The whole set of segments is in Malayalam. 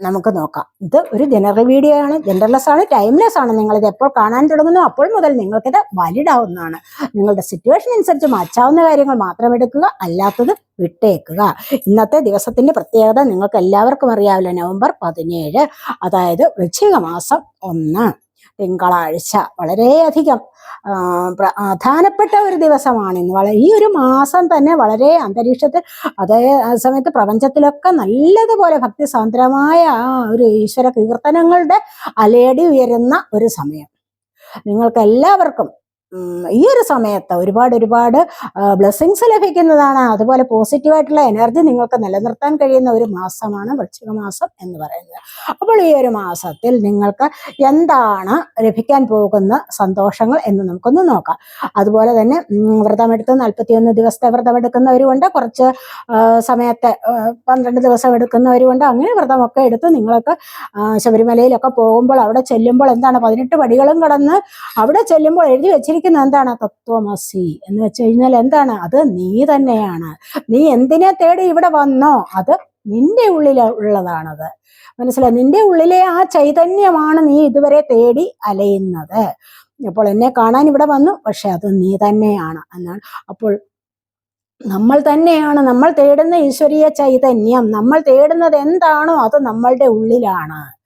നമുക്ക് നോക്കാം. ഇത് ഒരു ജനറൽ വീഡിയോ ആണ്. ജെൻഡർലെസ് ആണ് ടൈംലെസ് ആണ് നിങ്ങൾ ഇത് എപ്പോൾ കാണാൻ തുടങ്ങുന്നു അപ്പോൾ മുതൽ നിങ്ങൾക്കിത് വാലിഡ് ആവുന്നതാണ് നിങ്ങളുടെ സിറ്റുവേഷൻ അനുസരിച്ച് മാറ്റാവുന്ന കാര്യങ്ങൾ മാത്രം എടുക്കുക അല്ലാത്തത് വിട്ടേക്കുക. ഇന്നത്തെ ദിവസത്തിന്റെ പ്രത്യേകത നിങ്ങൾക്ക് എല്ലാവർക്കും അറിയാവില്ല നവംബർ പതിനേഴ് അതായത് വൃശ്ചിക മാസം ഒന്ന്. തിങ്കളാഴ്ച. വളരെയധികം പ്രധാനപ്പെട്ട ഒരു ദിവസമാണ് ഇന്ന്. വളരെ ഈ ഒരു മാസം തന്നെ വളരെ അന്തരീക്ഷത്തിൽ അതേ സമയത്ത് പ്രപഞ്ചത്തിലൊക്കെ നല്ലതുപോലെ ഭക്തിസാന്ദ്രമായ ആ ഒരു ഈശ്വര കീർത്തനങ്ങളുടെ അലയടി ഉയരുന്ന ഒരു സമയം. നിങ്ങൾക്ക് എല്ലാവർക്കും ഈ ഒരു സമയത്ത് ഒരുപാട് ഒരുപാട് ബ്ലെസ്സിങ്സ് ലഭിക്കുന്നതാണ്. അതുപോലെ പോസിറ്റീവായിട്ടുള്ള എനർജി നിങ്ങൾക്ക് നിലനിർത്താൻ കഴിയുന്ന ഒരു മാസമാണ് വൃശ്ചിക മാസം എന്ന് പറയുന്നത്. അപ്പോൾ ഈ ഒരു മാസത്തിൽ നിങ്ങൾക്ക് എന്താണ് ലഭിക്കാൻ പോകുന്ന സന്തോഷങ്ങൾ എന്ന് നമുക്കൊന്ന് നോക്കാം. അതുപോലെ തന്നെ വ്രതമെടുത്ത് നാൽപ്പത്തിയൊന്ന് ദിവസത്തെ വ്രതമെടുക്കുന്നവരുമുണ്ട്. കുറച്ച് സമയത്തെ പന്ത്രണ്ട് ദിവസം എടുക്കുന്നവരുമുണ്ട്. അങ്ങനെ വ്രതമൊക്കെ എടുത്ത് നിങ്ങൾക്ക് ശബരിമലയിലൊക്കെ പോകുമ്പോൾ അവിടെ ചെല്ലുമ്പോൾ എന്താണ് പതിനെട്ട് പടികളും കടന്ന് അവിടെ ചെല്ലുമ്പോൾ എഴുതി വെച്ചിരിക്കുന്നത് എന്താണ് തത്വമസി എന്ന് വെച്ച് കഴിഞ്ഞാൽ എന്താണ്? അത് നീ തന്നെയാണ്. നീ എന്തിനെ തേടി ഇവിടെ വന്നോ? അത് നിന്റെ ഉള്ളിൽ ഉള്ളതാണത്. മനസ്സിലായി? നിന്റെ ഉള്ളിലെ ആ ചൈതന്യമാണ് നീ ഇതുവരെ തേടി അലയുന്നത്. അപ്പോൾ എന്നെ കാണാൻ ഇവിടെ വന്നു പക്ഷെ അത് നീ തന്നെയാണ് എന്നാണ്. അപ്പോൾ നമ്മൾ തന്നെയാണ്. നമ്മൾ തേടുന്ന ഈശ്വരീയ ചൈതന്യം നമ്മൾ തേടുന്നത് എന്താണോ അത് നമ്മളുടെ ഉള്ളിലാണ്.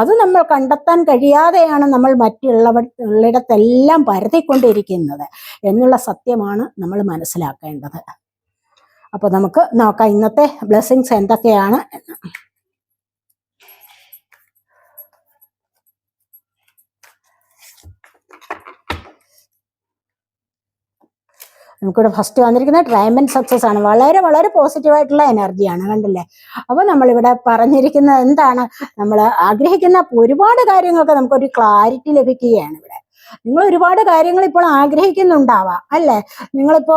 അത് നമ്മൾ കണ്ടെത്താൻ കഴിയാതെയാണ് നമ്മൾ മറ്റുള്ളവ ഉള്ളിടത്തെല്ലാം പരത്തിക്കൊണ്ടിരിക്കുന്നത് എന്നുള്ള സത്യമാണ് നമ്മൾ മനസ്സിലാക്കേണ്ടത്. അപ്പോൾ നമുക്ക് നോക്കാം ഇന്നത്തെ ബ്ലെസ്സിങ്സ് എന്തൊക്കെയാണ് എന്ന്. നമുക്കിവിടെ ഫസ്റ്റ് വന്നിരിക്കുന്നത് ട്രൈമൻ സക്സസ് ആണ്. വളരെ വളരെ പോസിറ്റീവ് ആയിട്ടുള്ള എനർജിയാണ് കണ്ടില്ലേ? അപ്പൊ നമ്മളിവിടെ പറഞ്ഞിരിക്കുന്നത് എന്താണ്? നമ്മൾ ആഗ്രഹിക്കുന്ന ഒരുപാട് കാര്യങ്ങൾക്ക് നമുക്കൊരു ക്ലാരിറ്റി ലഭിക്കുകയാണ് ഇവിടെ. നിങ്ങൾ ഒരുപാട് കാര്യങ്ങൾ ഇപ്പോൾ ആഗ്രഹിക്കുന്നുണ്ടാവാം അല്ലേ? നിങ്ങളിപ്പോ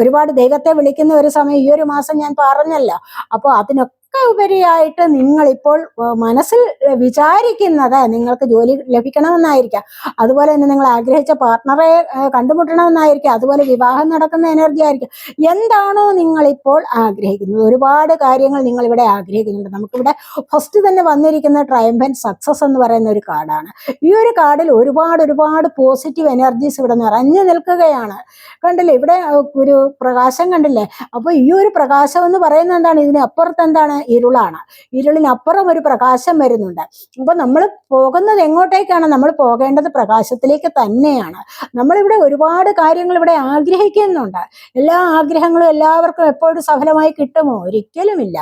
ഒരുപാട് ദൈവത്തെ വിളിക്കുന്ന ഒരു സമയം ഈ ഒരു മാസം ഞാൻ പറഞ്ഞല്ലോ. അപ്പോൾ അതിനൊക്കെ ഉപരിയായിട്ട് നിങ്ങൾ ഇപ്പോൾ മനസ്സിൽ വിചാരിക്കുന്നത് നിങ്ങൾക്ക് ജോലി ലഭിക്കണമെന്നായിരിക്കാം. അതുപോലെ തന്നെ നിങ്ങൾ ആഗ്രഹിച്ച പാർട്ട്ണറെ കണ്ടുമുട്ടണമെന്നായിരിക്കാം. അതുപോലെ വിവാഹം നടക്കുന്ന എനർജി ആയിരിക്കും. എന്താണോ നിങ്ങൾ ഇപ്പോൾ ആഗ്രഹിക്കുന്നത്. ഒരുപാട് കാര്യങ്ങൾ നിങ്ങൾ ഇവിടെ ആഗ്രഹിക്കുന്നുണ്ട്. നമുക്കിവിടെ ഫസ്റ്റ് തന്നെ വന്നിരിക്കുന്ന ട്രയംബൻ സക്സസ് എന്ന് പറയുന്ന ഒരു കാർഡാണ്. ഈ ഒരു കാർഡിൽ ഒരുപാട് ഒരുപാട് പോസിറ്റീവ് എനർജീസ് ഇവിടെ നിറഞ്ഞു നിൽക്കുകയാണ്. കണ്ടില്ലേ? ഇവിടെ ഒരു പ്രകാശം കണ്ടില്ലേ? അപ്പൊ ഈ ഒരു പ്രകാശം എന്ന് പറയുന്നത് എന്താണ്? ഇതിന് അപ്പുറത്ത് എന്താണ്? ഇരുളാണ്. ഇരുളിനപ്പുറം ഒരു പ്രകാശം വരുന്നുണ്ട്. അപ്പൊ നമ്മൾ പോകുന്നത് എങ്ങോട്ടേക്കാണ്? നമ്മൾ പോകേണ്ടത് പ്രകാശത്തിലേക്ക് തന്നെയാണ്. നമ്മളിവിടെ ഒരുപാട് കാര്യങ്ങൾ ഇവിടെ ആഗ്രഹിക്കുന്നുണ്ട്. എല്ലാ ആഗ്രഹങ്ങളും എല്ലാവർക്കും എപ്പോഴും സഫലമായി കിട്ടുമോ? ഒരിക്കലുമില്ല.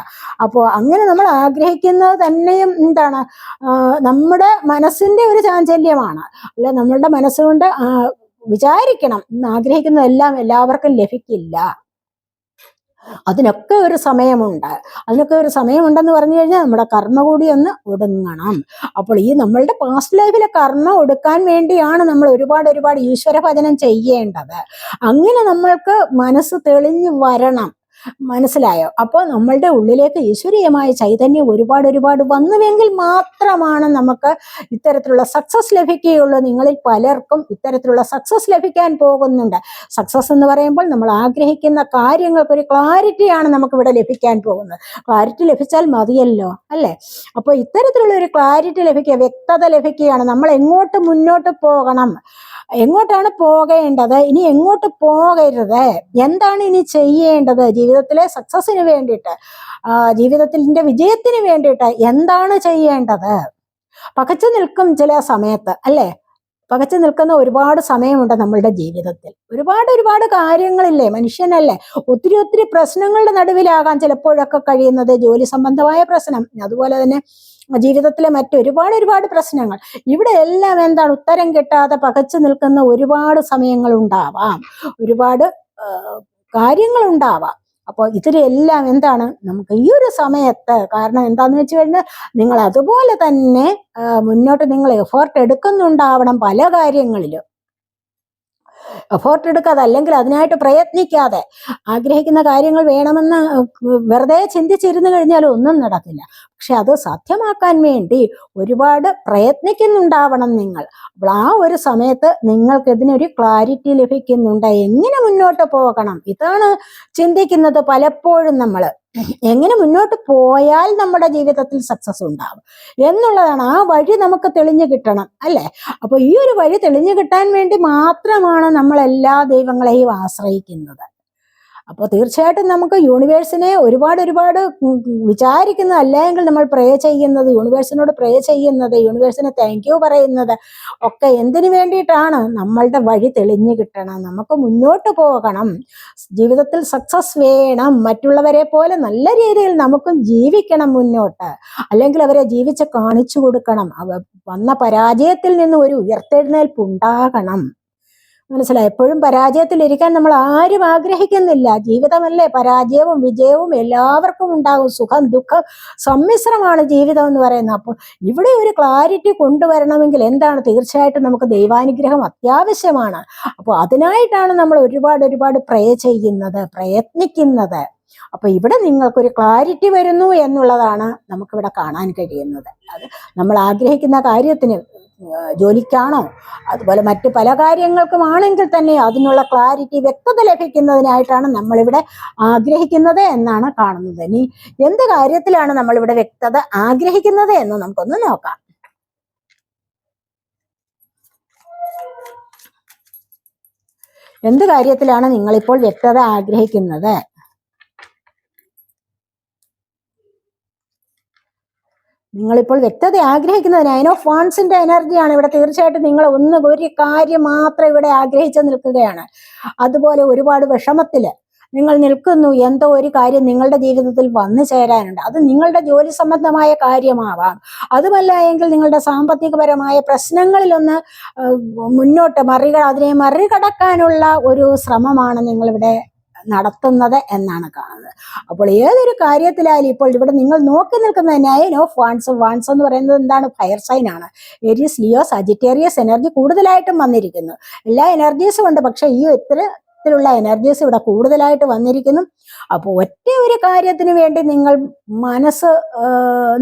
അപ്പോൾ അങ്ങനെ നമ്മൾ ആഗ്രഹിക്കുന്നത് തന്നെയും എന്താണ്? നമ്മുടെ മനസ്സിന്റെ ഒരു ചാഞ്ചല്യമാണ്. അല്ല നമ്മളുടെ മനസ്സുകൊണ്ട് വിചാരിക്കണം. ആഗ്രഹിക്കുന്നതെല്ലാം എല്ലാവർക്കും ലഭിക്കില്ല. അതിനൊക്കെ ഒരു സമയമുണ്ട്. അതിനൊക്കെ ഒരു സമയമുണ്ടെന്ന് പറഞ്ഞു കഴിഞ്ഞാൽ നമ്മുടെ കർമ്മ കൂടി ഒന്ന് ഒടുങ്ങണം അപ്പോൾ ഈ നമ്മളുടെ പാസ്റ്റ് ലൈഫിലെ കർമ്മ ഒടുക്കാൻ വേണ്ടിയാണ് നമ്മൾ ഒരുപാട് ഒരുപാട് ഈശ്വര ഭജനം ചെയ്യേണ്ടത്. അങ്ങനെ നമ്മൾക്ക് മനസ്സ് തെളിഞ്ഞു വരണം. മനസ്സിലായോ? അപ്പോൾ നമ്മളുടെ ഉള്ളിലേക്ക് ഈശ്വരീയമായ ചൈതന്യം ഒരുപാട് ഒരുപാട് വന്നുവെങ്കിൽ മാത്രമാണ് നമുക്ക് ഇത്തരത്തിലുള്ള സക്സസ് ലഭിക്കുകയുള്ളൂ. നിങ്ങളിൽ പലർക്കും ഇത്തരത്തിലുള്ള സക്സസ് ലഭിക്കാൻ പോകുന്നുണ്ട്. സക്സസ് എന്ന് പറയുമ്പോൾ നമ്മൾ ആഗ്രഹിക്കുന്ന കാര്യങ്ങൾക്ക് ഒരു ക്ലാരിറ്റിയാണ് നമുക്ക് ഇവിടെ ലഭിക്കാൻ പോകുന്നത്. ക്ലാരിറ്റി ലഭിച്ചാൽ മതിയല്ലോ അല്ലേ? അപ്പോൾ ഇത്തരത്തിലുള്ള ഒരു ക്ലാരിറ്റി ലഭിക്കുക വ്യക്തത ലഭിക്കുകയാണ്. നമ്മൾ എങ്ങോട്ട് മുന്നോട്ട് പോകണം? എങ്ങോട്ടാണ് പോകേണ്ടത്? ഇനി എങ്ങോട്ട് പോകരുത്? എന്താണ് ഇനി ചെയ്യേണ്ടത്? ജീവിതത്തിലെ സക്സസിന് വേണ്ടിയിട്ട് ജീവിതത്തിന്റെ വിജയത്തിന് വേണ്ടിയിട്ട് എന്താണ് ചെയ്യേണ്ടത്? പകച്ചു നിൽക്കും ചില സമയത്ത് അല്ലേ? പകച്ചു നിൽക്കുന്ന ഒരുപാട് സമയമുണ്ട് നമ്മളുടെ ജീവിതത്തിൽ. ഒരുപാട് ഒരുപാട് കാര്യങ്ങളില്ലേ മനുഷ്യനല്ലേ? ഒത്തിരി ഒത്തിരി പ്രശ്നങ്ങളുടെ നടുവിലാകാൻ ചിലപ്പോഴൊക്കെ കഴിയുന്നത് ജോലി സംബന്ധമായ പ്രശ്നം അതുപോലെ തന്നെ ജീവിതത്തിലെ മറ്റൊരുപാട് ഒരുപാട് പ്രശ്നങ്ങൾ. ഇവിടെ എല്ലാം എന്താണ്? ഉത്തരം കിട്ടാതെ പകച്ചു നിൽക്കുന്ന ഒരുപാട് സമയങ്ങൾ ഉണ്ടാവാം ഒരുപാട് കാര്യങ്ങൾ ഉണ്ടാവാം അപ്പോൾ ഇതിലെല്ലാം എന്താണ്? നമുക്ക് ഈ ഒരു സമയത്ത് കാരണം എന്താന്ന് വെച്ച് കഴിഞ്ഞാൽ നിങ്ങൾ അതുപോലെ തന്നെ മുന്നോട്ട് നിങ്ങൾ എഫേർട്ട് എടുക്കുന്നുണ്ടാവണം പല കാര്യങ്ങളിലും. എഫോർട്ട് എടുക്കാതെ അല്ലെങ്കിൽ അതിനായിട്ട് പ്രയത്നിക്കാതെ ആഗ്രഹിക്കുന്ന കാര്യങ്ങൾ വേണമെന്ന് വെറുതെ ചിന്തിച്ചിരുന്നു കഴിഞ്ഞാൽ ഒന്നും നടക്കില്ല. പക്ഷെ അത് സാധ്യമാക്കാൻ വേണ്ടി ഒരുപാട് പ്രയത്നിക്കുന്നുണ്ടാവണം നിങ്ങൾ. അപ്പോൾ ആ ഒരു സമയത്ത് നിങ്ങൾക്ക് ഇതിനൊരു ക്ലാരിറ്റി ലഭിക്കുന്നുണ്ട്. എങ്ങനെ മുന്നോട്ട് പോകണം? ഇതാണ് ചിന്തിക്കുന്നത് പലപ്പോഴും നമ്മൾ. എങ്ങനെ മുന്നോട്ട് പോയാൽ നമ്മുടെ ജീവിതത്തിൽ സക്സസ് ഉണ്ടാവും? എന്നുള്ളതാണ് ആ വഴി നമുക്ക് തെളിഞ്ഞു കിട്ടണം അല്ലെ? അപ്പൊ ഈ ഒരു വഴി തെളിഞ്ഞു കിട്ടാൻ വേണ്ടി മാത്രമാണ് നമ്മൾ എല്ലാ ദൈവങ്ങളെയും ആശ്രയിക്കുന്നത്. അപ്പോൾ തീർച്ചയായിട്ടും നമുക്ക് യൂണിവേഴ്സിനെ ഒരുപാട് ഒരുപാട് വിചാരിക്കുന്നത് അല്ലെങ്കിൽ നമ്മൾ പ്രേ ചെയ്യുന്നത് യൂണിവേഴ്സിനോട് പ്രേ ചെയ്യുന്നത് യൂണിവേഴ്സിനെ താങ്ക് യു പറയുന്നത് ഒക്കെ എന്തിനു വേണ്ടിയിട്ടാണ്? നമ്മളുടെ വഴി തെളിഞ്ഞു കിട്ടണം. നമുക്ക് മുന്നോട്ട് പോകണം. ജീവിതത്തിൽ സക്സസ് വേണം. മറ്റുള്ളവരെ പോലെ നല്ല രീതിയിൽ നമുക്കും ജീവിക്കണം മുന്നോട്ട്. അല്ലെങ്കിൽ അവരെ ജീവിച്ച് കാണിച്ചു കൊടുക്കണം. വന്ന പരാജയത്തിൽ നിന്ന് ഒരു ഉയർത്തെഴുന്നേൽപ്പ് ഉണ്ടാകണം. മനസ്സിലായി? എപ്പോഴും പരാജയത്തിലിരിക്കാൻ നമ്മൾ ആരും ആഗ്രഹിക്കുന്നില്ല. ജീവിതമല്ലേ? പരാജയവും വിജയവും എല്ലാവർക്കും ഉണ്ടാകും. സുഖം ദുഃഖം സമ്മിശ്രമാണ് ജീവിതം എന്ന് പറയുന്നത്. അപ്പോൾ ഇവിടെ ഒരു ക്ലാരിറ്റി കൊണ്ടുവരണമെങ്കിൽ എന്താണ്? തീർച്ചയായിട്ടും നമുക്ക് ദൈവാനുഗ്രഹം അത്യാവശ്യമാണ്. അപ്പോൾ അതിനായിട്ടാണ് നമ്മൾ ഒരുപാട് ഒരുപാട് പ്രേ ചെയ്യുന്നത് പ്രയത്നിക്കുന്നത്. അപ്പൊ ഇവിടെ നിങ്ങൾക്കൊരു ക്ലാരിറ്റി വരുന്നു എന്നുള്ളതാണ് നമുക്കിവിടെ കാണാൻ കഴിയുന്നത്. അത് നമ്മൾ ആഗ്രഹിക്കുന്ന കാര്യത്തിന് ജോലിക്കാണോ? അതുപോലെ മറ്റ് പല കാര്യങ്ങൾക്കുമാണെങ്കിൽ തന്നെ അതിനുള്ള ക്ലാരിറ്റി വ്യക്തത ലഭിക്കുന്നതിനായിട്ടാണ് നമ്മളിവിടെ ആഗ്രഹിക്കുന്നത് എന്നാണ് കാണുന്നത്. ഇനി എന്ത് കാര്യത്തിലാണ് നമ്മളിവിടെ വ്യക്തത ആഗ്രഹിക്കുന്നത് എന്ന് നമുക്കൊന്ന് നോക്കാം. എന്ത് കാര്യത്തിലാണ് നിങ്ങളിപ്പോൾ വ്യക്തത ആഗ്രഹിക്കുന്നത്? നിങ്ങളിപ്പോൾ വ്യക്തത ആഗ്രഹിക്കുന്നത് നയൻ ഓഫ് വാൺസിന്റെ എനർജിയാണ് ഇവിടെ തീർച്ചയായിട്ടും നിങ്ങൾ ഒന്ന് ഒരു കാര്യം മാത്രം ഇവിടെ ആഗ്രഹിച്ചു നിൽക്കുകയാണ്. അതുപോലെ ഒരുപാട് വിഷമത്തിൽ നിങ്ങൾ നിൽക്കുന്നു എന്തോ ഒരു കാര്യം നിങ്ങളുടെ ജീവിതത്തിൽ വന്നു ചേരാനുണ്ട്. അത് നിങ്ങളുടെ ജോലി സംബന്ധമായ കാര്യമാവാം. അതുമല്ല എങ്കിൽ നിങ്ങളുടെ സാമ്പത്തികപരമായ പ്രശ്നങ്ങളിലൊന്ന് മുന്നോട്ട് മറികട അതിനെ മറികടക്കാനുള്ള ഒരു ശ്രമമാണ് നിങ്ങളിവിടെ നടത്തുന്നത് എന്നാണ് കാണുന്നത്. അപ്പോൾ ഏതൊരു കാര്യത്തിലായാലും ഇപ്പോൾ ഇവിടെ നിങ്ങൾ നോക്കി നിൽക്കുന്ന നയൻ ഓഫ് വാൺസ് വാൺസ് എന്ന് പറയുന്നത് എന്താണ്? ഫയർ സൈൻ ആണ്. ഏരിയസ് ലിയോസ് സജിറ്റേറിയസ് എനർജി കൂടുതലായിട്ടും വന്നിരിക്കുന്നു. എല്ലാ എനർജീസും ഉണ്ട് പക്ഷേ ഈ ഇത്തരത്തിലുള്ള എനർജീസ് ഇവിടെ കൂടുതലായിട്ട് വന്നിരിക്കുന്നു. അപ്പോൾ ഒറ്റ ഒരു കാര്യത്തിന് വേണ്ടി നിങ്ങൾ മനസ്സ്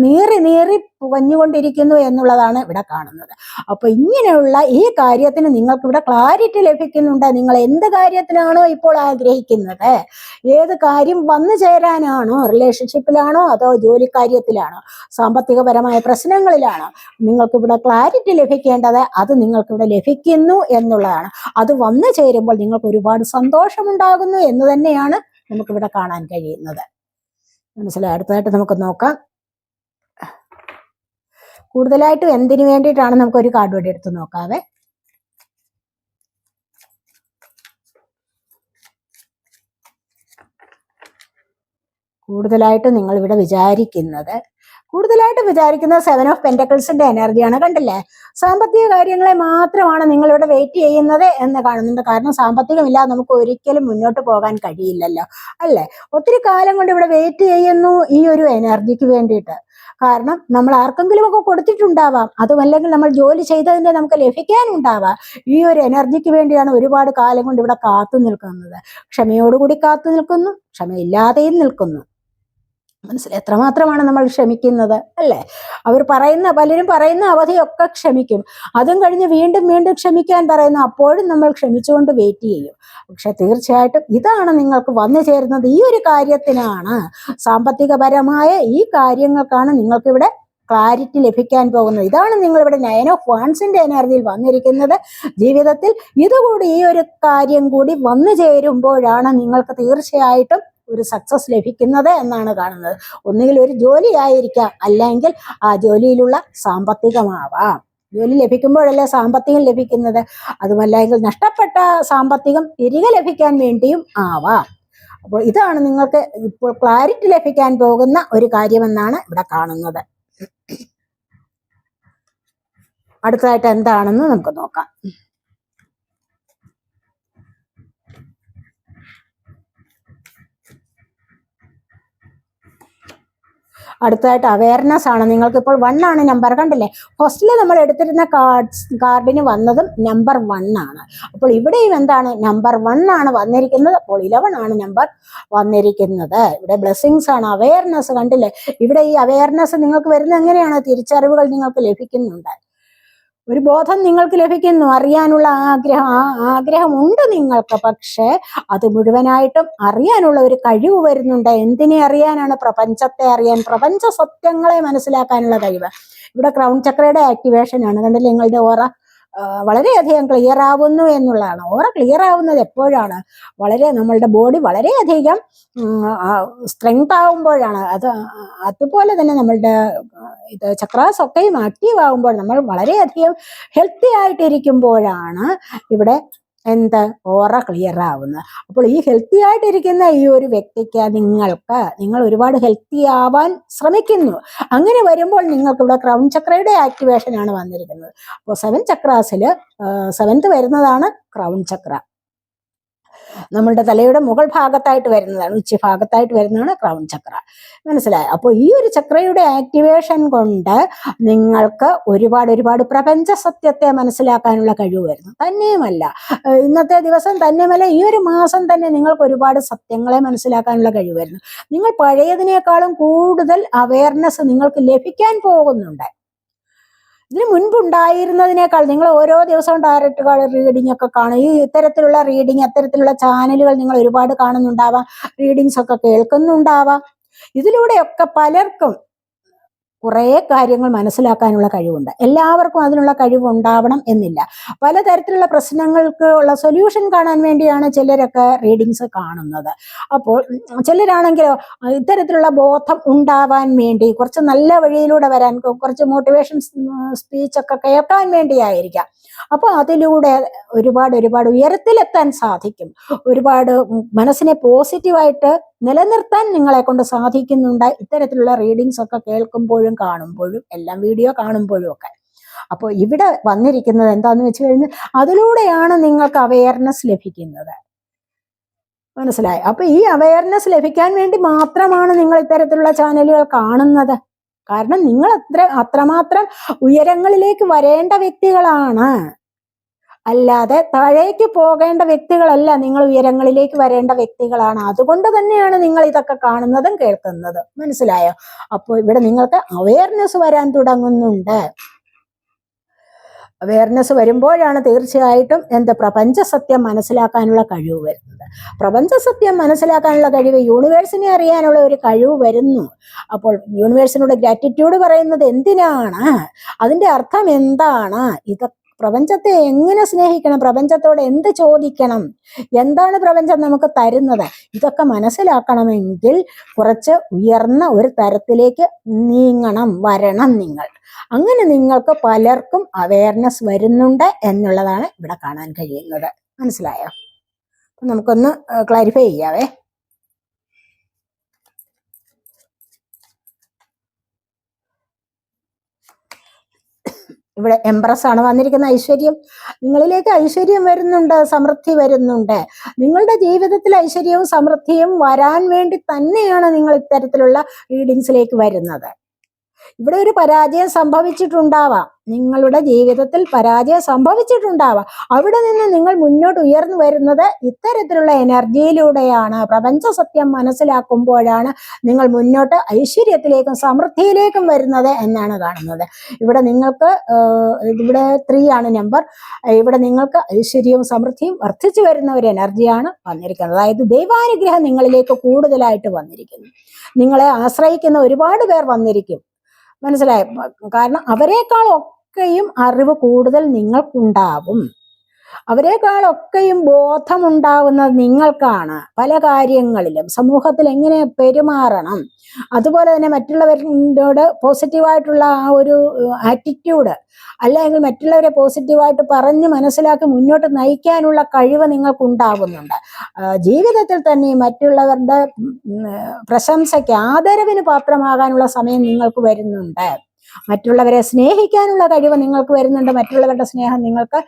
നീറി നീറി പുകഞ്ഞുകൊണ്ടിരിക്കുന്നു എന്നുള്ളതാണ് ഇവിടെ കാണുന്നത്. അപ്പൊ ഇങ്ങനെയുള്ള ഈ കാര്യത്തിന് നിങ്ങൾക്ക് ഇവിടെ ക്ലാരിറ്റി ലഭിക്കുന്നുണ്ട്. നിങ്ങൾ എന്ത് കാര്യത്തിനാണോ ഇപ്പോൾ ആഗ്രഹിക്കുന്നത്? ഏത് കാര്യം വന്നു ചേരാനാണോ? റിലേഷൻഷിപ്പിലാണോ അതോ ജോലി കാര്യത്തിലാണോ സാമ്പത്തികപരമായ പ്രശ്നങ്ങളിലാണോ? നിങ്ങൾക്ക് ഇവിടെ ക്ലാരിറ്റി ലഭിക്കേണ്ടത് അത് നിങ്ങൾക്ക് ഇവിടെ ലഭിക്കുന്നു എന്നുള്ളതാണ്. അത് വന്നു ചേരുമ്പോൾ നിങ്ങൾക്ക് ഒരുപാട് സന്തോഷമുണ്ടാകുന്നു എന്ന് തന്നെയാണ് നമുക്കിവിടെ കാണാൻ കഴിയുന്നത്. മനസ്സിലായി? അടുത്തതായിട്ട് നമുക്ക് നോക്കാം. കൂടുതലായിട്ടും എന്തിനു വേണ്ടിയിട്ടാണ് നമുക്ക് ഒരു കാർഡ് വേണ്ടി എടുത്ത് നോക്കാവേ? കൂടുതലായിട്ട് നിങ്ങൾ ഇവിടെ വിചാരിക്കുന്നത് കൂടുതലായിട്ട് വിചാരിക്കുന്നത് സെവൻ ഓഫ് പെന്റക്കിൾസിന്റെ എനർജിയാണ് കണ്ടില്ലേ? സാമ്പത്തിക കാര്യങ്ങളെ മാത്രമാണ് നിങ്ങൾ ഇവിടെ വെയിറ്റ് ചെയ്യുന്നത് എന്ന് കാണുന്നുണ്ട്. കാരണം സാമ്പത്തികമില്ലാതെ നമുക്ക് ഒരിക്കലും മുന്നോട്ട് പോകാൻ കഴിയില്ലല്ലോ അല്ലേ? ഒത്തിരി കാലം കൊണ്ട് ഇവിടെ വെയിറ്റ് ചെയ്യുന്നു ഈ ഒരു എനർജിക്ക് വേണ്ടിയിട്ട്. കാരണം നമ്മൾ ആർക്കെങ്കിലും ഒക്കെ കൊടുത്തിട്ടുണ്ടാവാം. അതുമല്ലെങ്കിൽ നമ്മൾ ജോലി ചെയ്തതിന്റെ നമുക്ക് ലഭിക്കാനുണ്ടാവാം. ഈ ഒരു എനർജിക്ക് വേണ്ടിയാണ് ഒരുപാട് കാലം കൊണ്ട് ഇവിടെ കാത്തു നിൽക്കുന്നത്. ക്ഷമയോടുകൂടി കാത്തു നിൽക്കുന്നു ക്ഷമയില്ലാതെയും നിൽക്കുന്നു. മനസ്സിലായി? എത്രമാത്രമാണ് നമ്മൾ ക്ഷമിക്കുന്നത് അല്ലേ? അവർ പറയുന്ന പലരും പറയുന്ന അവധിയൊക്കെ ക്ഷമിക്കും. അതും കഴിഞ്ഞ് വീണ്ടും വീണ്ടും ക്ഷമിക്കാൻ പറയുന്നു. അപ്പോഴും നമ്മൾ ക്ഷമിച്ചുകൊണ്ട് വെയിറ്റ് ചെയ്യും. പക്ഷെ തീർച്ചയായിട്ടും ഇതാണ് നിങ്ങൾക്ക് വന്നു ചേരുന്നത് ഈ ഒരു കാര്യത്തിനാണ്. സാമ്പത്തികപരമായ ഈ കാര്യങ്ങൾക്കാണ് നിങ്ങൾക്കിവിടെ ക്ലാരിറ്റി ലഭിക്കാൻ പോകുന്നത്. ഇതാണ് നിങ്ങളിവിടെ നയൻ ഓഫ് വാൻസിന്റെ എനർജിയിൽ വന്നിരിക്കുന്നത്. ജീവിതത്തിൽ ഇതുകൂടി ഈ ഒരു കാര്യം കൂടി വന്നു ചേരുമ്പോഴാണ് നിങ്ങൾക്ക് തീർച്ചയായിട്ടും ഒരു സക്സസ് ലഭിക്കുന്നത് എന്നാണ് കാണുന്നത്. ഒന്നുകിൽ ഒരു ജോലി ആയിരിക്കാം അല്ലെങ്കിൽ ആ ജോലിയിലുള്ള സാമ്പത്തികമാവാം. ജോലി ലഭിക്കുമ്പോഴല്ലേ സാമ്പത്തികം ലഭിക്കുന്നത്? അതുമല്ലെങ്കിൽ നഷ്ടപ്പെട്ട സാമ്പത്തികം തിരികെ ലഭിക്കാൻ വേണ്ടിയും ആവാം. അപ്പോൾ ഇതാണ് നിങ്ങൾക്ക് ഇപ്പോൾ ക്ലാരിറ്റി ലഭിക്കാൻ പോകുന്ന ഒരു കാര്യമെന്നാണ് ഇവിടെ കാണുന്നത്. അടുത്തതായിട്ട് എന്താണെന്ന് നമുക്ക് നോക്കാം. അടുത്തതായിട്ട് അവയർനെസ് ആണ്. നിങ്ങൾക്ക് ഇപ്പോൾ വൺ ആണ് നമ്പർ കണ്ടില്ലേ? ഫസ്റ്റിൽ നമ്മൾ എടുത്തിരുന്ന കാർഡ്സ് കാർഡിന് വന്നതും നമ്പർ വൺ ആണ്. അപ്പോൾ ഇവിടെയും എന്താണ്? നമ്പർ വൺ ആണ് വന്നിരിക്കുന്നത്. അപ്പോൾ ഇലവൺ ആണ് നമ്പർ വന്നിരിക്കുന്നത്. ഇവിടെ ബ്ലെസ്സിങ്സ് ആണ് അവയർനെസ് കണ്ടില്ലേ? ഇവിടെ ഈ അവയർനെസ് നിങ്ങൾക്ക് വരുന്നത് എങ്ങനെയാണ്? തിരിച്ചറിവുകൾ നിങ്ങൾക്ക് ലഭിക്കുന്നുണ്ട്. ഒരു ബോധം നിങ്ങൾക്ക് ലഭിക്കുന്നു അറിയാനുള്ള ആഗ്രഹം ആ ആഗ്രഹമുണ്ട് നിങ്ങൾക്ക്. പക്ഷേ അത് മുഴുവനായിട്ടും അറിയാനുള്ള ഒരു കഴിവ് വരുന്നുണ്ട്. എന്തിനെ അറിയാനാണ് പ്രപഞ്ചത്തെ അറിയാൻ? പ്രപഞ്ച സത്യങ്ങളെ മനസ്സിലാക്കാനുള്ള കഴിവ്. ഇവിടെ ക്രൗൺ ചക്രയുടെ ആക്ടിവേഷൻ ആണ്. കണ്ടില്ലേ നിങ്ങളുടെ ഓറ? വളരെയധികം ക്ലിയർ ആവുന്നു എന്നുള്ളതാണ്. ഓറ ക്ലിയർ ആവുന്നത് എപ്പോഴാണ്? വളരെ നമ്മളുടെ ബോഡി വളരെയധികം സ്ട്രെങ്ത് ആവുമ്പോഴാണ്. അത് അതുപോലെ തന്നെ നമ്മളുടെ ഇത് ചക്രാസൊക്കെയും ആക്റ്റീവ് ആകുമ്പോൾ നമ്മൾ വളരെയധികം ഹെൽത്തി ആയിട്ടിരിക്കുമ്പോഴാണ് ഇവിടെ എന്ത്? ഓറ ക്ലിയർ ആവുന്നത് അപ്പോൾ ഈ ഹെൽത്തി ആയിട്ടിരിക്കുന്ന ഈ ഒരു വ്യക്തിക്ക് നിങ്ങൾക്ക് നിങ്ങൾ ഒരുപാട് ഹെൽത്തി ആവാൻ ശ്രമിക്കുന്നു. അങ്ങനെ വരുമ്പോൾ നിങ്ങൾക്ക് ഇവിടെ ക്രൗൺ ചക്രയുടെ ആക്ടിവേഷൻ ആണ് വന്നിരിക്കുന്നത്. അപ്പോൾ സെവൻ ചക്രാസിൽ സെവൻത്ത് വരുന്നതാണ് ക്രൗൺ ചക്ര നമ്മളുടെ തലയുടെ മുകൾ ഭാഗത്തായിട്ട് വരുന്നതാണ് ഉച്ച ഭാഗത്തായിട്ട് വരുന്നതാണ് ക്രൗൺ ചക്ര. മനസ്സിലായി? അപ്പോൾ ഈ ഒരു ചക്രയുടെ ആക്ടിവേഷൻ കൊണ്ട് നിങ്ങൾക്ക് ഒരുപാട് ഒരുപാട് പ്രപഞ്ച സത്യത്തെ മനസ്സിലാക്കാനുള്ള കഴിവ് വരുന്നു. തന്നെയുമല്ല ഇന്നത്തെ ദിവസം തന്നെയുമല്ല ഈ ഒരു മാസം തന്നെ നിങ്ങൾക്ക് ഒരുപാട് സത്യങ്ങളെ മനസ്സിലാക്കാനുള്ള കഴിവ് വരുന്നു. നിങ്ങൾ പഴയതിനേക്കാളും കൂടുതൽ അവയർനെസ് നിങ്ങൾക്ക് ലഭിക്കാൻ പോകുന്നുണ്ട്. ഇതിന് മുൻപുണ്ടായിരുന്നതിനേക്കാൾ നിങ്ങൾ ഓരോ ദിവസവും ഡയറക്റ്റ് റീഡിംഗ് ഒക്കെ കാണും. ഈ ഇത്തരത്തിലുള്ള റീഡിംഗ് അത്തരത്തിലുള്ള ചാനലുകൾ നിങ്ങൾ ഒരുപാട് കാണുന്നുണ്ടാവാം. റീഡിങ്സ് ഒക്കെ കേൾക്കുന്നുണ്ടാവാം. ഇതിലൂടെയൊക്കെ പലർക്കും കുറേ കാര്യങ്ങൾ മനസ്സിലാക്കാനുള്ള കഴിവുണ്ട്. എല്ലാവർക്കും അതിനുള്ള കഴിവ് ഉണ്ടാവണം എന്നില്ല. പലതരത്തിലുള്ള പ്രശ്നങ്ങൾക്ക് ഉള്ള സൊല്യൂഷൻ കാണാൻ വേണ്ടിയാണ് ചിലരൊക്കെ റീഡിങ്സ് കാണുന്നത്. അപ്പോൾ ചിലരാണെങ്കിലോ ഇത്തരത്തിലുള്ള ബോധം ഉണ്ടാവാൻ വേണ്ടി കുറച്ച് നല്ല വഴിയിലൂടെ വരാൻ കുറച്ച് മോട്ടിവേഷൻ സ്പീച്ചൊക്കെ കേൾക്കാൻ വേണ്ടിയായിരിക്കാം. അപ്പോൾ അതിലൂടെ ഒരുപാട് ഒരുപാട് ഉയരത്തിലെത്താൻ സാധിക്കും. ഒരുപാട് മനസ്സിനെ പോസിറ്റീവായിട്ട് നിലനിർത്താൻ നിങ്ങളെ കൊണ്ട് സാധിക്കുന്നുണ്ട്. ഇത്തരത്തിലുള്ള റീഡിങ്സ് ഒക്കെ കേൾക്കുമ്പോഴും കാണുമ്പോഴും എല്ലാം വീഡിയോ കാണുമ്പോഴും ഒക്കെ. അപ്പോൾ ഇവിടെ വന്നിരിക്കുന്നത് എന്താണെന്ന് വെച്ച് കഴിഞ്ഞാൽ അതിലൂടെയാണ് നിങ്ങൾക്ക് അവയർനെസ് ലഭിക്കുന്നത്. മനസ്സിലായി? അപ്പൊ ഈ അവയർനെസ് ലഭിക്കാൻ വേണ്ടി മാത്രമാണ് നിങ്ങൾ ഇത്തരത്തിലുള്ള ചാനലുകൾ കാണുന്നത്. കാരണം നിങ്ങൾ അത്ര അത്രമാത്രം ഉയരങ്ങളിലേക്ക് വരേണ്ട വ്യക്തികളാണ്. അല്ലാതെ താഴേക്ക് പോകേണ്ട വ്യക്തികളല്ല നിങ്ങൾ ഉയരങ്ങളിലേക്ക് വരേണ്ട വ്യക്തികളാണ്. അതുകൊണ്ട് തന്നെയാണ് നിങ്ങൾ ഇതൊക്കെ കാണുന്നതും കേൾക്കുന്നതും. മനസ്സിലായോ? അപ്പോൾ ഇവിടെ നിങ്ങൾക്ക് അവയർനെസ് വരാൻ തുടങ്ങുന്നുണ്ട്. അവയർനെസ് വരുമ്പോഴാണ് തീർച്ചയായിട്ടും എന്ത് പ്രപഞ്ചസത്യം മനസ്സിലാക്കാനുള്ള കഴിവ് വരുന്നത്. പ്രപഞ്ചസത്യം മനസ്സിലാക്കാനുള്ള കഴിവ് യൂണിവേഴ്സിനെ അറിയാനുള്ള ഒരു കഴിവ് വരുന്നു. അപ്പോൾ യൂണിവേഴ്സിനോട് ഗ്രാറ്റിറ്റ്യൂഡ് പറയുന്നത് എന്തിനാണ്? അതിന്റെ അർത്ഥം എന്താണ്? ഇതൊക്കെ പ്രപഞ്ചത്തെ എങ്ങനെ സ്നേഹിക്കണം? പ്രപഞ്ചത്തോട് എന്ത് ചോദിക്കണം? എന്താണ് പ്രപഞ്ചം നമുക്ക് തരുന്നത്? ഇതൊക്കെ മനസ്സിലാക്കണമെങ്കിൽ കുറച്ച് ഉയർന്ന ഒരു തരത്തിലേക്ക് നീങ്ങണം വരണം നിങ്ങൾ. അങ്ങനെ നിങ്ങൾക്ക് പലർക്കും അവയർനെസ് വരുന്നുണ്ട് എന്നുള്ളതാണ് ഇവിടെ കാണാൻ കഴിയുന്നത്. മനസ്സിലായോ? നമുക്കൊന്ന് ക്ലാരിഫൈ ചെയ്യാവേ. ഇവിടെ എംപ്രസ് ആണ് വന്നിരിക്കുന്ന ഐശ്വര്യം. നിങ്ങളിലേക്ക് ഐശ്വര്യം വരുന്നുണ്ട് സമൃദ്ധി വരുന്നുണ്ട്. നിങ്ങളുടെ ജീവിതത്തിൽ ഐശ്വര്യവും സമൃദ്ധിയും വരാൻ വേണ്ടി തന്നെയാണ് നിങ്ങൾ ഇത്തരത്തിലുള്ള റീഡിങ്സിലേക്ക് വരുന്നത്. ഇവിടെ ഒരു പരാജയം സംഭവിച്ചിട്ടുണ്ടാവാം. നിങ്ങളുടെ ജീവിതത്തിൽ പരാജയം സംഭവിച്ചിട്ടുണ്ടാവാം. അവിടെ നിന്ന് നിങ്ങൾ മുന്നോട്ട് ഉയർന്നു വരുന്നത് ഇത്തരത്തിലുള്ള എനർജിയിലൂടെയാണ്. പ്രപഞ്ച സത്യം മനസ്സിലാക്കുമ്പോഴാണ് നിങ്ങൾ മുന്നോട്ട് ഐശ്വര്യത്തിലേക്കും സമൃദ്ധിയിലേക്കും വരുന്നത് എന്നാണ് കാണുന്നത്. ഇവിടെ നിങ്ങൾക്ക് ഇവിടെ ത്രീ ആണ് നമ്പർ ഇവിടെ നിങ്ങൾക്ക് ഐശ്വര്യവും സമൃദ്ധിയും വർദ്ധിച്ചു വരുന്ന ഒരു എനർജിയാണ് വന്നിരിക്കുന്നത്. അതായത് ദൈവാനുഗ്രഹം നിങ്ങളിലേക്ക് കൂടുതലായിട്ട് വന്നിരിക്കുന്നു. നിങ്ങളെ ആശ്രയിക്കുന്ന ഒരുപാട് പേർ വന്നിരിക്കും. മനസ്സിലായോ? കാരണം അവരെക്കാളൊക്കെയും അറിവ് കൂടുതൽ നിങ്ങൾക്കുണ്ടാവും. അവരെക്കാളൊക്കെയും ബോധമുണ്ടാവുന്നത് നിങ്ങൾക്കാണ്. പല കാര്യങ്ങളിലും സമൂഹത്തിൽ എങ്ങനെ പെരുമാറണം. അതുപോലെ തന്നെ മറ്റുള്ളവരോട് പോസിറ്റീവായിട്ടുള്ള ആ ഒരു ആറ്റിറ്റ്യൂഡ് അല്ലെങ്കിൽ മറ്റുള്ളവരെ പോസിറ്റീവായിട്ട് പറഞ്ഞ് മനസ്സിലാക്കി മുന്നോട്ട് നയിക്കാനുള്ള കഴിവ് നിങ്ങൾക്ക് ഉണ്ടാകുന്നുണ്ട് ജീവിതത്തിൽ തന്നെ മറ്റുള്ളവരുടെ പ്രശംസയ്ക്ക് ആദരവിന് പാത്രമാകാനുള്ള സമയം നിങ്ങൾക്ക് വരുന്നുണ്ട്. മറ്റുള്ളവരെ സ്നേഹിക്കാനുള്ള കഴിവ് നിങ്ങൾക്ക് വരുന്നുണ്ട്. മറ്റുള്ളവരുടെ സ്നേഹം നിങ്ങൾക്ക്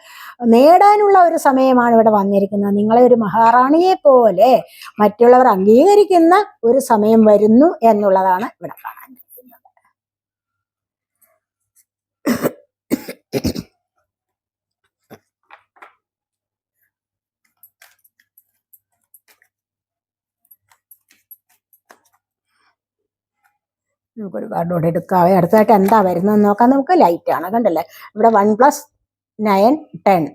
നേടാനുള്ള ഒരു സമയമാണ് ഇവിടെ വന്നിരിക്കുന്നത്. നിങ്ങളെ ഒരു മഹാറാണിയെ പോലെ മറ്റുള്ളവർ അംഗീകരിക്കുന്ന ഒരു സമയം വരുന്നു എന്നുള്ളതാണ് ഇവിടെ കാണാൻ കഴിയുന്നത്. നമുക്കൊരു കൂടെ എടുക്കാവേ അടുത്തതായിട്ട് എന്താ വരുന്നതെന്ന് നോക്കാം. നമുക്ക് ലൈറ്റ് ആണ്. കണ്ടല്ലേ? ഇവിടെ one plus nine ten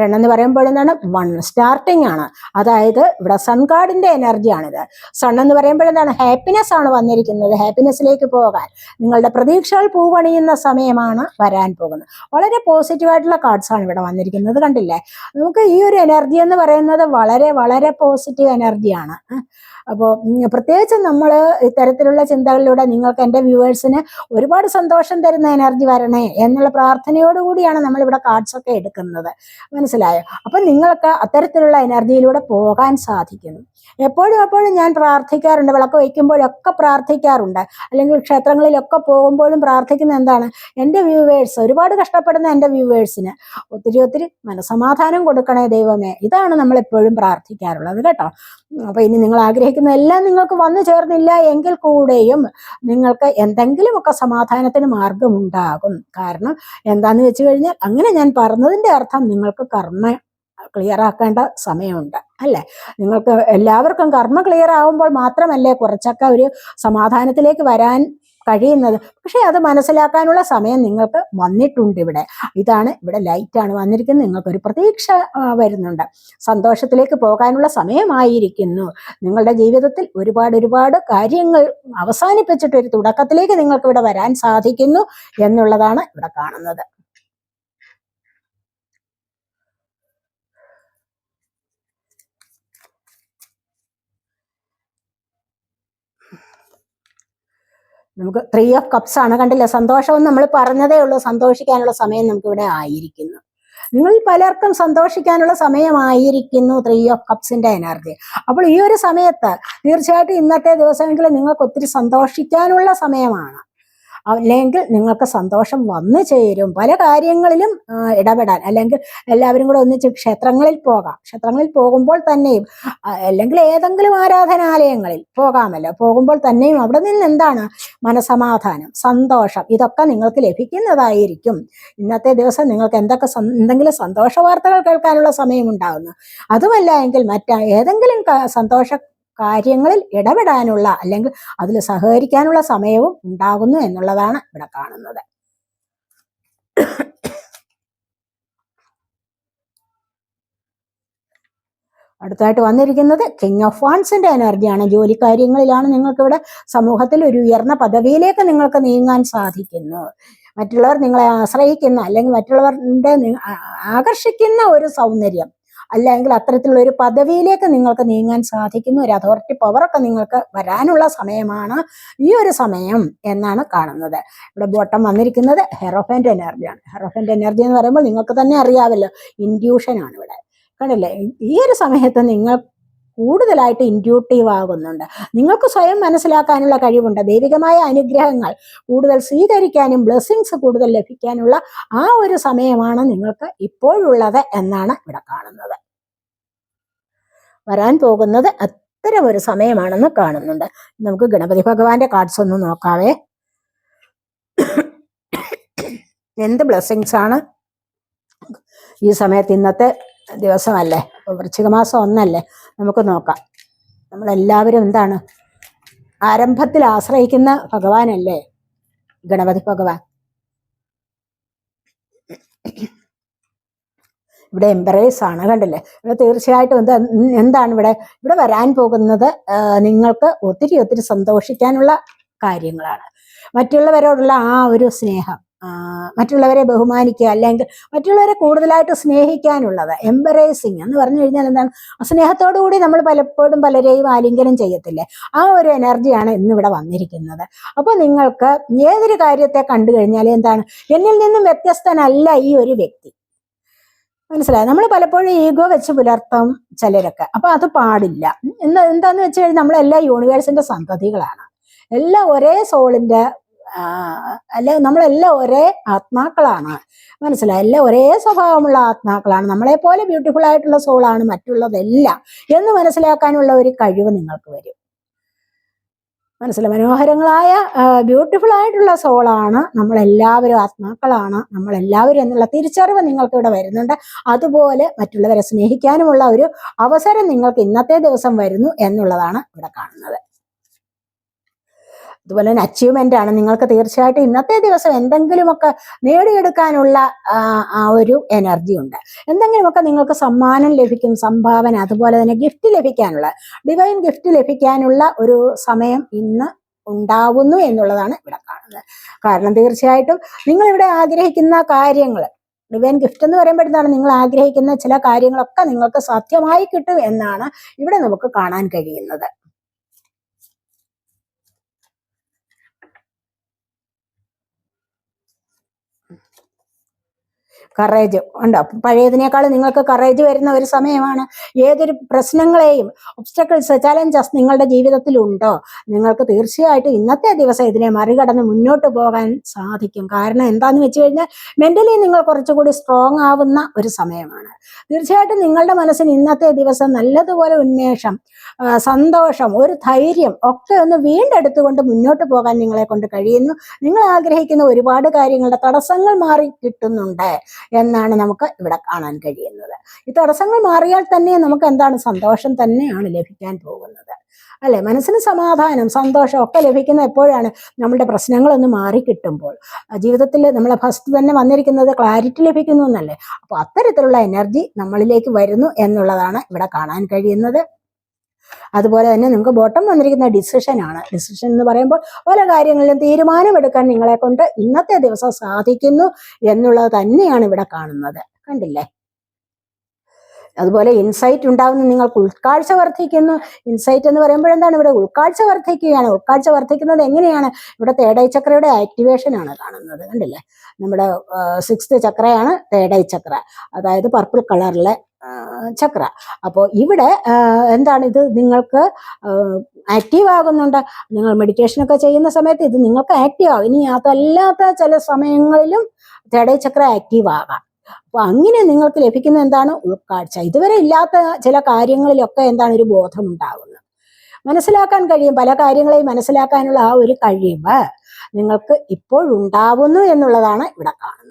ten എന്ന് പറയുമ്പോൾ എന്താണ്? വൺ സ്റ്റാർട്ടിംഗ് ആണ്. അതായത് ഇവിടെ സൺ കാർഡിന്റെ എനർജിയാണിത് സൺ എന്ന് പറയുമ്പോൾ എന്താണ്? ഹാപ്പിനെസ് ആണ് വന്നിരിക്കുന്നത്. ഹാപ്പിനെസ്സിലേക്ക് പോകാൻ. നിങ്ങളുടെ പ്രതീക്ഷകൾ പൂവണിയുന്ന സമയമാണ് വരാൻ പോകുന്നത്. വളരെ പോസിറ്റീവ് ആയിട്ടുള്ള കാർഡ്സ് ആണ് ഇവിടെ വന്നിരിക്കുന്നത്. കണ്ടില്ലേ? നമുക്ക് ഈ ഒരു എനർജി എന്ന് പറയുന്നത് വളരെ വളരെ പോസിറ്റീവ് എനർജിയാണ് അപ്പോൾ പ്രത്യേകിച്ച് നമ്മൾ ഇത്തരത്തിലുള്ള ചിന്തകളിലൂടെ നിങ്ങൾക്ക് എന്റെ വ്യൂവേഴ്സിന് ഒരുപാട് സന്തോഷം തരുന്ന എനർജി വരണേ എന്നുള്ള പ്രാർത്ഥനയോടുകൂടിയാണ് നമ്മളിവിടെ കാർഡ്സ് ഒക്കെ എടുക്കുന്നത്. മനസ്സിലായോ? അപ്പം നിങ്ങൾക്ക് അത്തരത്തിലുള്ള എനർജിയിലൂടെ പോകാൻ സാധിക്കുന്നു. എപ്പോഴും എപ്പോഴും ഞാൻ പ്രാർത്ഥിക്കാറുണ്ട്. വിളക്ക് വയ്ക്കുമ്പോഴൊക്കെ പ്രാർത്ഥിക്കാറുണ്ട്. അല്ലെങ്കിൽ ക്ഷേത്രങ്ങളിലൊക്കെ പോകുമ്പോഴും പ്രാർത്ഥിക്കുന്ന എന്താണ്? എന്റെ വ്യൂവേഴ്സ് ഒരുപാട് കഷ്ടപ്പെടുന്ന എന്റെ വ്യൂവേഴ്സിന് ഒത്തിരി ഒത്തിരി മനസമാധാനം കൊടുക്കണേ ദൈവമേ. ഇതാണ് നമ്മൾ എപ്പോഴും പ്രാർത്ഥിക്കാറുള്ളത് കേട്ടോ. അപ്പൊ ഇനി നിങ്ങൾ ആഗ്രഹിക്കുന്ന എല്ലാം നിങ്ങൾക്ക് വന്നു ചേർന്നില്ല എങ്കിൽ കൂടെയും നിങ്ങൾക്ക് എന്തെങ്കിലുമൊക്കെ സമാധാനത്തിന് മാർഗമുണ്ടാകും കാരണം എന്താന്ന് വെച്ച് കഴിഞ്ഞാൽ അങ്ങനെ ഞാൻ പറഞ്ഞതിന്റെ അർത്ഥം നിങ്ങൾക്ക് കർമ്മ ക്ലിയർ ആക്കേണ്ട സമയമുണ്ട് അല്ലേ? നിങ്ങൾക്ക് എല്ലാവർക്കും കർമ്മ ക്ലിയർ ആവുമ്പോൾ മാത്രമല്ലേ കുറച്ചൊക്കെ ഒരു സമാധാനത്തിലേക്ക് വരാൻ കഴിയുന്നത്. പക്ഷേ അത് മനസ്സിലാക്കാനുള്ള സമയം നിങ്ങൾക്ക് വന്നിട്ടുണ്ട് ഇവിടെ. ഇതാണ് ഇവിടെ ലൈറ്റ് ലൈറ്റാണ് വന്നിരിക്കുന്നത്. നിങ്ങൾക്കൊരു പ്രതീക്ഷ വരുന്നുണ്ട്. സന്തോഷത്തിലേക്ക് പോകാനുള്ള സമയമായിരിക്കുന്നു. നിങ്ങളുടെ ജീവിതത്തിൽ ഒരുപാട് ഒരുപാട് കാര്യങ്ങൾ അവസാനിപ്പിച്ചിട്ട് ഒരു തുടക്കത്തിലേക്ക് നിങ്ങൾക്ക് ഇവിടെ വരാൻ സാധിക്കുന്നു എന്നുള്ളതാണ് ഇവിടെ കാണുന്നത്. നമുക്ക് ത്രീ ഓഫ് കപ്സ് ആണ്. കണ്ടില്ല? സന്തോഷം നമ്മൾ പറഞ്ഞതേ ഉള്ളൂ. സന്തോഷിക്കാനുള്ള സമയം നമുക്ക് ഇവിടെ ആയിരിക്കുന്നു. നിങ്ങൾ പലർക്കും സന്തോഷിക്കാനുള്ള സമയമായിരിക്കുന്നു ത്രീ ഓഫ് കപ്സിന്റെ എനർജി അപ്പോൾ ഈ ഒരു സമയത്ത് തീർച്ചയായിട്ടും ഇന്നത്തെ ദിവസമെങ്കിലും നിങ്ങൾക്ക് ഒത്തിരി സന്തോഷിക്കാനുള്ള സമയമാണ്. അല്ലെങ്കിൽ നിങ്ങൾക്ക് സന്തോഷം വന്നു ചേരും. പല കാര്യങ്ങളിലും ഇടപെടാൻ. അല്ലെങ്കിൽ എല്ലാവരും കൂടെ ഒന്നിച്ച് ക്ഷേത്രങ്ങളിൽ പോകാം. ക്ഷേത്രങ്ങളിൽ പോകുമ്പോൾ തന്നെയും അല്ലെങ്കിൽ ഏതെങ്കിലും ആരാധനാലയങ്ങളിൽ പോകാമല്ലോ. പോകുമ്പോൾ തന്നെയും അവിടെ നിന്ന് എന്താണ്? മനസമാധാനം സന്തോഷം ഇതൊക്കെ നിങ്ങൾക്ക് ലഭിക്കുന്നതായിരിക്കും. ഇന്നത്തെ ദിവസം നിങ്ങൾക്ക് എന്തൊക്കെ എന്തെങ്കിലും സന്തോഷ വാർത്തകൾ കേൾക്കാനുള്ള സമയമുണ്ടാകുന്നു അതുമല്ല എങ്കിൽ മറ്റ ഏതെങ്കിലും സന്തോഷ കാര്യങ്ങളിൽ ഇടപെടാനുള്ള അല്ലെങ്കിൽ അതിൽ സഹകരിക്കാനുള്ള സമയവും ഉണ്ടാകുന്നു എന്നുള്ളതാണ് ഇവിടെ കാണുന്നത്. അടുത്തായിട്ട് വന്നിരിക്കുന്നത് കിങ് ഓഫ് വാൻസിന്റെ എനർജിയാണ് ജോലി കാര്യങ്ങളിലാണ് നിങ്ങൾക്ക് ഇവിടെ സമൂഹത്തിൽ ഒരു ഉയർന്ന പദവിയിലേക്ക് നിങ്ങൾക്ക് നീങ്ങാൻ സാധിക്കുന്നു. മറ്റുള്ളവർ നിങ്ങളെ ആശ്രയിക്കുന്ന അല്ലെങ്കിൽ മറ്റുള്ളവരുടെ ആകർഷിക്കുന്ന ഒരു സൗന്ദര്യം അല്ലെങ്കിൽ അത്തരത്തിലുള്ള ഒരു പദവിയിലേക്ക് നിങ്ങൾക്ക് നീങ്ങാൻ സാധിക്കുന്നു ഒരു അതോറിറ്റി പവറൊക്കെ നിങ്ങൾക്ക് വരാനുള്ള സമയമാണ് ഈ ഒരു സമയം എന്നാണ് കാണുന്നത്. ഇവിടെ ബോട്ടം വന്നിരിക്കുന്നത് ഹെറോഫന്റെ എനർജിയാണ് ഹെറോഫന്റെ എനർജി എന്ന് പറയുമ്പോൾ നിങ്ങൾക്ക് തന്നെ അറിയാമല്ലോ ഇൻഡ്യൂഷനാണ് ഇവിടെ. കണ്ടില്ലേ? ഈ ഒരു സമയത്ത് നിങ്ങൾ കൂടുതലായിട്ട് ഇൻഡ്യൂട്ടീവ് ആകുന്നുണ്ട്. നിങ്ങൾക്ക് സ്വയം മനസ്സിലാക്കാനുള്ള കഴിവുണ്ട്. ദൈവികമായ അനുഗ്രഹങ്ങൾ കൂടുതൽ സ്വീകരിക്കാനും ബ്ലെസ്സിങ്സ് കൂടുതൽ ലഭിക്കാനുള്ള ആ ഒരു സമയമാണ് നിങ്ങൾക്ക് ഇപ്പോഴുള്ളത് എന്നാണ് ഇവിടെ കാണുന്നത്. വരാൻ പോകുന്നത് അത്തരം ഒരു സമയമാണെന്ന് കാണുന്നുണ്ട്. നമുക്ക് ഗണപതി ഭഗവാന്റെ കാർഡ്സ് ഒന്ന് നോക്കാവേ. എന്ത് ബ്ലെസ്സിങ്സ് ആണ്? ഈ സമയത്ത് ഇന്നത്തെ ദിവസമല്ലേ? വൃശ്ചിക മാസം ഒന്നല്ലേ? നമുക്ക് നോക്കാം. നമ്മളെല്ലാവരും എന്താണ്? ആരംഭത്തിൽ ആശ്രയിക്കുന്ന ഭഗവാനല്ലേ? ഗണപതി ഭഗവാൻ. ഇവിടെ എംബറേസ് ആണ് കണ്ടില്ലേ? ഇവിടെ തീർച്ചയായിട്ടും എന്താ എന്താണ് ഇവിടെ? ഇവിടെ വരാൻ പോകുന്നത് നിങ്ങൾക്ക് ഒത്തിരി ഒത്തിരി സന്തോഷിക്കാനുള്ള കാര്യങ്ങളാണ്. മറ്റുള്ളവരോടുള്ള ആ ഒരു സ്നേഹം. മറ്റുള്ളവരെ ബഹുമാനിക്കുക അല്ലെങ്കിൽ മറ്റുള്ളവരെ കൂടുതലായിട്ട് സ്നേഹിക്കാനുള്ളത് എംബറേസിങ് എന്ന് പറഞ്ഞു കഴിഞ്ഞാൽ എന്താണ്? സ്നേഹത്തോടുകൂടി സ്നേഹത്തോടു കൂടി നമ്മൾ പലപ്പോഴും പലരെയും ആലിംഗനം ചെയ്യത്തില്ലേ? ആ ഒരു എനർജിയാണ് ഇന്നിവിടെ വന്നിരിക്കുന്നത്. അപ്പോൾ നിങ്ങൾക്ക് ഏതൊരു കാര്യത്തെ കണ്ടു കഴിഞ്ഞാൽ എന്താണ്? എന്നിൽ നിന്നും വ്യത്യസ്തനല്ല ഈ ഒരു വ്യക്തി. മനസ്സിലായി? നമ്മൾ പലപ്പോഴും ഈഗോ വെച്ച് പുലർത്തും ചിലരൊക്കെ. അപ്പൊ അത് പാടില്ല. എന്താ എന്താന്ന് വെച്ച് കഴിഞ്ഞാൽ നമ്മളെല്ലാ യൂണിവേഴ്സിന്റെ സന്തതികളാണ്. എല്ലാം ഒരേ സോളിന്റെ അല്ലെ നമ്മളെല്ലാം ഒരേ ആത്മാക്കളാണ്. മനസ്സിലായി? എല്ലാം ഒരേ സ്വഭാവമുള്ള ആത്മാക്കളാണ്. നമ്മളെ പോലെ ബ്യൂട്ടിഫുൾ ആയിട്ടുള്ള സോളാണ് മറ്റുള്ളതെല്ലാം. എന്ന് മനസ്സിലാക്കാനുള്ള ഒരു കഴിവ് നിങ്ങൾക്ക് വരും. മനസ്സിലെ മനോഹരങ്ങളായ ബ്യൂട്ടിഫുൾ ആയിട്ടുള്ള സോളാണ് നമ്മളെല്ലാവരും ആത്മാക്കളാണ്. നമ്മളെല്ലാവരും എന്നുള്ള തിരിച്ചറിവ് നിങ്ങൾക്ക് ഇവിടെ വരുന്നുണ്ട്. അതുപോലെ മറ്റുള്ളവരെ സ്നേഹിക്കാനുമുള്ള ഒരു അവസരം നിങ്ങൾക്ക് ഇന്നത്തെ ദിവസം വരുന്നു എന്നുള്ളതാണ് ഇവിടെ കാണുന്നത്. അതുപോലെ തന്നെ അച്ചീവ്മെന്റ് ആണ്. നിങ്ങൾക്ക് തീർച്ചയായിട്ടും ഇന്നത്തെ ദിവസം എന്തെങ്കിലുമൊക്കെ നേടിയെടുക്കാനുള്ള ആ, ഒരു എനർജി ഉണ്ട്. എന്തെങ്കിലുമൊക്കെ നിങ്ങൾക്ക് സമ്മാനം ലഭിക്കും സംഭാവന അതുപോലെ തന്നെ ഗിഫ്റ്റ് ലഭിക്കാനുള്ള ഡിവൈൻ ഗിഫ്റ്റ് ലഭിക്കാനുള്ള ഒരു സമയം ഇന്ന് ഉണ്ടാവുന്നു എന്നുള്ളതാണ് ഇവിടെ കാണുന്നത്. കാരണം തീർച്ചയായിട്ടും നിങ്ങൾ ഇവിടെ ആഗ്രഹിക്കുന്ന കാര്യങ്ങൾ ഡിവൈൻ ഗിഫ്റ്റ് എന്ന് പറയുമ്പോഴത്താണ് നിങ്ങൾ ആഗ്രഹിക്കുന്ന ചില കാര്യങ്ങളൊക്കെ നിങ്ങൾക്ക് സാധ്യമായി കിട്ടും എന്നാണ് ഇവിടെ നമുക്ക് കാണാൻ കഴിയുന്നത്. കറേജ് ഉണ്ട്? പഴയതിനേക്കാൾ നിങ്ങൾക്ക് കറേജ് വരുന്ന ഒരു സമയമാണ്. ഏതൊരു പ്രശ്നങ്ങളെയും ഒബ്സ്റ്റക്കിൾസ് ചലഞ്ചസ് നിങ്ങളുടെ ജീവിതത്തിൽ ഉണ്ടോ നിങ്ങൾക്ക് തീർച്ചയായിട്ടും ഇന്നത്തെ ദിവസം ഇതിനെ മറികടന്ന് മുന്നോട്ട് പോകാൻ സാധിക്കും. കാരണം എന്താന്ന് വെച്ച് കഴിഞ്ഞാൽ മെന്റലി നിങ്ങൾ കുറച്ചുകൂടി സ്ട്രോങ് ആവുന്ന ഒരു സമയമാണ്. തീർച്ചയായിട്ടും നിങ്ങളുടെ മനസ്സിന് ഇന്നത്തെ ദിവസം നല്ലതുപോലെ ഉന്മേഷം സന്തോഷം ഒരു ധൈര്യം ഒക്കെ ഒന്ന് വീണ്ടെടുത്തുകൊണ്ട് മുന്നോട്ട് പോകാൻ നിങ്ങളെ കൊണ്ട് കഴിയുന്നു. നിങ്ങൾ ആഗ്രഹിക്കുന്ന ഒരുപാട് കാര്യങ്ങളുടെ തടസ്സങ്ങൾ മാറി കിട്ടുന്നുണ്ട്. എന്നാണ് നമുക്ക് ഇവിടെ കാണാൻ കഴിയുന്നത്. ഈ തടസ്സങ്ങൾ മാറിയാൽ തന്നെ നമുക്ക് എന്താണ് സന്തോഷം തന്നെയാണ് ലഭിക്കാൻ പോകുന്നത്. അല്ലെ? മനസ്സിന് സമാധാനം സന്തോഷം ഒക്കെ ലഭിക്കുന്ന എപ്പോഴാണ് നമ്മളുടെ പ്രശ്നങ്ങളൊന്ന് മാറിക്കിട്ടുമ്പോൾ. ജീവിതത്തിൽ നമ്മളെ ഫസ്റ്റ് തന്നെ വന്നിരിക്കുന്നത് ക്ലാരിറ്റി ലഭിക്കുന്നു എന്നല്ലേ? അപ്പോൾ അത്തരത്തിലുള്ള എനർജി നമ്മളിലേക്ക് വരുന്നു എന്നുള്ളതാണ് ഇവിടെ കാണാൻ കഴിയുന്നത്. അതുപോലെ തന്നെ നിങ്ങൾക്ക് ബോട്ടം വന്നിരിക്കുന്ന ഡിസിഷൻ ആണ്. ഡിസിഷൻ എന്ന് പറയുമ്പോൾ പല കാര്യങ്ങളിലും തീരുമാനമെടുക്കാൻ നിങ്ങളെ കൊണ്ട് ഇന്നത്തെ ദിവസം സാധിക്കുന്നു എന്നുള്ളത് തന്നെയാണ് ഇവിടെ കാണുന്നത്. കണ്ടില്ലേ? അതുപോലെ ഇൻസൈറ്റ് ഉണ്ടാകുന്ന നിങ്ങൾക്ക് ഉൾക്കാഴ്ച വർദ്ധിക്കുന്നു. ഇൻസൈറ്റ് എന്ന് പറയുമ്പോൾ എന്താണ്? ഇവിടെ ഉൾക്കാഴ്ച വർദ്ധിക്കുകയാണ്. ഉൾക്കാഴ്ച വർദ്ധിക്കുന്നത് എങ്ങനെയാണ്? ഇവിടെ തേടൈ ചക്രയുടെ ആക്ടിവേഷൻ ആണ് കാണുന്നത്. കണ്ടില്ലേ? നമ്മുടെ സിക്സ്ത് ചക്രയാണ് തേടൈ ചക്ര അതായത് പർപ്പിൾ കളറിലെ ചക്ര. അപ്പോൾ ഇവിടെ എന്താണിത്? നിങ്ങൾക്ക് ആക്റ്റീവ് ആകുന്നുണ്ട് നിങ്ങൾ മെഡിറ്റേഷനൊക്കെ ചെയ്യുന്ന സമയത്ത് ഇത് നിങ്ങൾക്ക് ആക്റ്റീവ് ആകും ഇനി അതല്ലാത്ത ചില സമയങ്ങളിലും തേടൈ ചക്ര ആക്റ്റീവ് ആകാം അപ്പൊ അങ്ങനെ നിങ്ങൾക്ക് ലഭിക്കുന്ന എന്താണ്? ഉൾക്കാഴ്ച. ഇതുവരെ ഇല്ലാത്ത ചില കാര്യങ്ങളിലൊക്കെ എന്താണ്? ഒരു ബോധം ഉണ്ടാകുന്നത് മനസ്സിലാക്കാൻ കഴിയും. പല കാര്യങ്ങളെയും മനസ്സിലാക്കാനുള്ള ആ ഒരു കഴിവ് നിങ്ങൾക്ക് ഇപ്പോഴുണ്ടാവുന്നു എന്നുള്ളതാണ് ഇവിടെ കാണുന്നത്.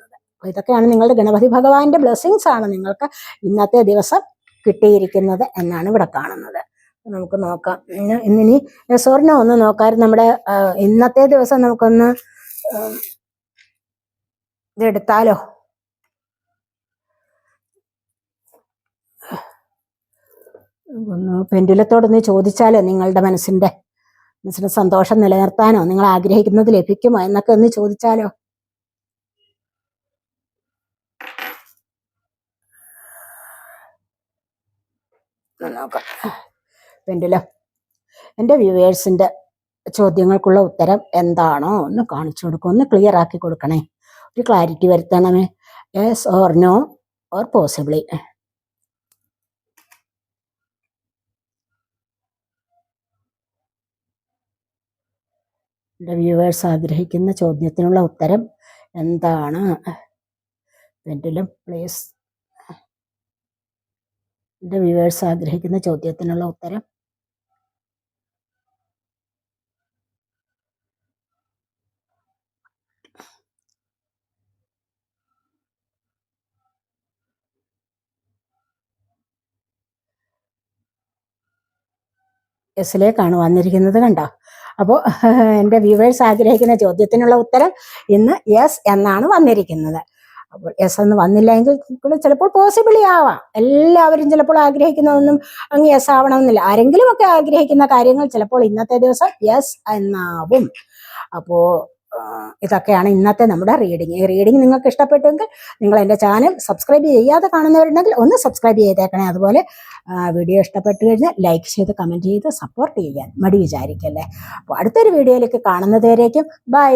അപ്പൊ ഇതൊക്കെയാണ് നിങ്ങളുടെ ഗണപതി ഭഗവാന്റെ ബ്ലെസ്സിങ്സ് ആണ് നിങ്ങൾക്ക് ഇന്നത്തെ ദിവസം കിട്ടിയിരിക്കുന്നത് എന്നാണ് ഇവിടെ കാണുന്നത്. നമുക്ക് നോക്കാം. ഇന്ന് ഇന്നിനി സ്വർണ ഒന്ന് നോക്കാറ് നമ്മുടെ ഇന്നത്തെ ദിവസം നമുക്കൊന്ന് ഇതെടുത്താലോ? ഒന്ന് പെൻഡുലത്തോടൊന്ന് ചോദിച്ചാലോ നിങ്ങളുടെ മനസ്സിന്റെ? മനസ്സിന് സന്തോഷം നിലനിർത്താനോ? നിങ്ങൾ ആഗ്രഹിക്കുന്നത് ലഭിക്കുമോ? എന്നൊക്കെ ഒന്ന് ചോദിച്ചാലോ? നോക്കാം. പെൻഡുലം എന്റെ വ്യൂവേഴ്സിന്റെ ചോദ്യങ്ങൾക്കുള്ള ഉത്തരം എന്താണോ ഒന്ന് കാണിച്ചു കൊടുക്കും. ഒന്ന് ക്ലിയർ ആക്കി കൊടുക്കണേ. ഒരു clarity വരുത്തണമേ. Yes or no or possibly എന്റെ വ്യൂവേഴ്സ് ആഗ്രഹിക്കുന്ന ചോദ്യത്തിനുള്ള ഉത്തരം എന്താണ്? എന്തെങ്കിലും പ്ലീസ് എന്റെ വ്യൂവേഴ്സ് ആഗ്രഹിക്കുന്ന ചോദ്യത്തിനുള്ള ഉത്തരം? എസിലേക്കാണ് വന്നിരിക്കുന്നത് കണ്ടോ? അപ്പോൾ എന്റെ വ്യൂവേഴ്സ് ആഗ്രഹിക്കുന്ന ചോദ്യത്തിനുള്ള ഉത്തരം ഇന്ന് യെസ് എന്നാണ് വന്നിരിക്കുന്നത്. അപ്പോൾ എസ് എന്ന് വന്നില്ലെങ്കിൽ കൂടെ ചിലപ്പോൾ പോസിബിളി ആവാം. എല്ലാവരും ചിലപ്പോൾ ആഗ്രഹിക്കുന്നതൊന്നും അങ്ങ് യെസ് ആവണമെന്നില്ല. ആരെങ്കിലും ഒക്കെ ആഗ്രഹിക്കുന്ന കാര്യങ്ങൾ ചിലപ്പോൾ ഇന്നത്തെ ദിവസം യെസ് എന്നാവും. അപ്പോൾ ഇതൊക്കെയാണ് ഇന്നത്തെ നമ്മുടെ റീഡിങ് ഈ റീഡിങ് നിങ്ങൾക്ക് ഇഷ്ടപ്പെട്ടെങ്കിൽ നിങ്ങൾ എന്റെ ചാനൽ സബ്സ്ക്രൈബ് ചെയ്യാതെ കാണുന്നവരുണ്ടെങ്കിൽ ഒന്ന് സബ്സ്ക്രൈബ് ചെയ്തേക്കണേ. അതുപോലെ വീഡിയോ ഇഷ്ടപ്പെട്ടു കഴിഞ്ഞാൽ ലൈക്ക് ചെയ്ത് കമന്റ് ചെയ്ത് സപ്പോർട്ട് ചെയ്യാൻ മടി വിചാരിക്കല്ലേ. അപ്പോൾ അടുത്തൊരു വീഡിയോയിലേക്ക് കാണുന്നതുവരേക്കും ബൈ